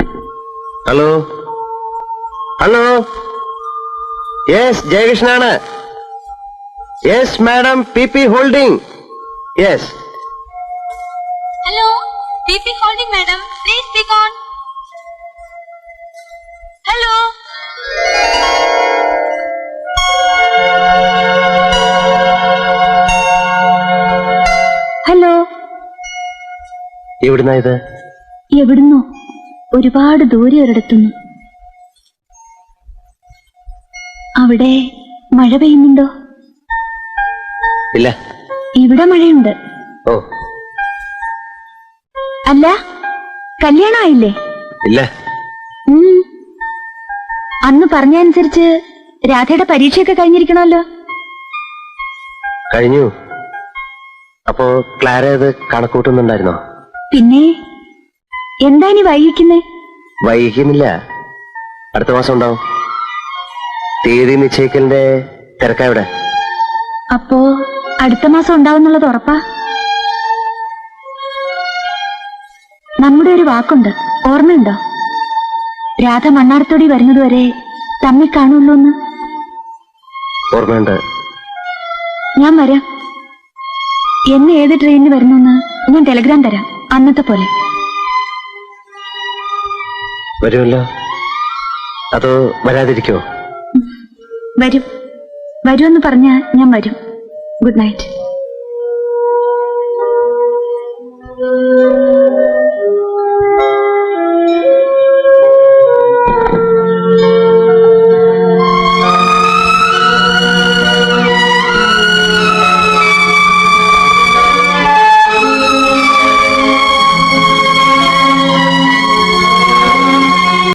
Hello? Hello? Yes ജയകൃഷ്ണനാണ്. Yes madam P P holding. Yes. Hello P P holding madam. Please on. Hello? Hello? എവിടുന്നാ ഇത്? എവിടുന്നോ? ഒരുപാട് ദൂരെ ഒരിടത്തുന്നു അവിടെ മഴ പെയ്യുന്നുണ്ടോ? ഇല്ല. ഇവിടെ മഴയുണ്ട്. ഓ. അല്ല കല്യാണമായില്ലേ? ഇല്ല. അന്ന് പറഞ്ഞ അനുസരിച്ച് രാധയുടെ പരീക്ഷയൊക്കെ കഴിഞ്ഞിരിക്കണമല്ലോ. കഴിഞ്ഞു. അപ്പോ ക്ലാര കണക്കൂട്ടുന്നുണ്ടായിരുന്നോ? പിന്നെ എന്താ ഇനി വൈകിക്കുന്നേ? വൈകുന്നില്ല അടുത്ത മാസം ഉണ്ടാവും. തീയതി നിശ്ചയിക്കലിന്റെ തിരക്കാവിടെ അപ്പോ അടുത്ത മാസം ഉണ്ടാവുന്നുള്ളത് ഉറപ്പാ? നമ്മുടെ ഒരു വാക്കുണ്ട്. ഓർമ്മയുണ്ടോ? രാധ മണ്ണാർത്തോടി വരുന്നതുവരെ തമ്മിൽ കാണുള്ളൂ എന്ന് ഓർമ്മയുണ്ട്. ഞാൻ വരാം. എന്ന് ഏത് ട്രെയിനിന് വരുന്നെന്ന് ഞാൻ ടെലഗ്രാം തരാം. അന്നത്തെ പോലെ. വരുമല്ലോ? അതോ വരാതിരിക്കോ വരും. വരുമെന്ന് പറഞ്ഞാൽ ഞാൻ വരും. Good night.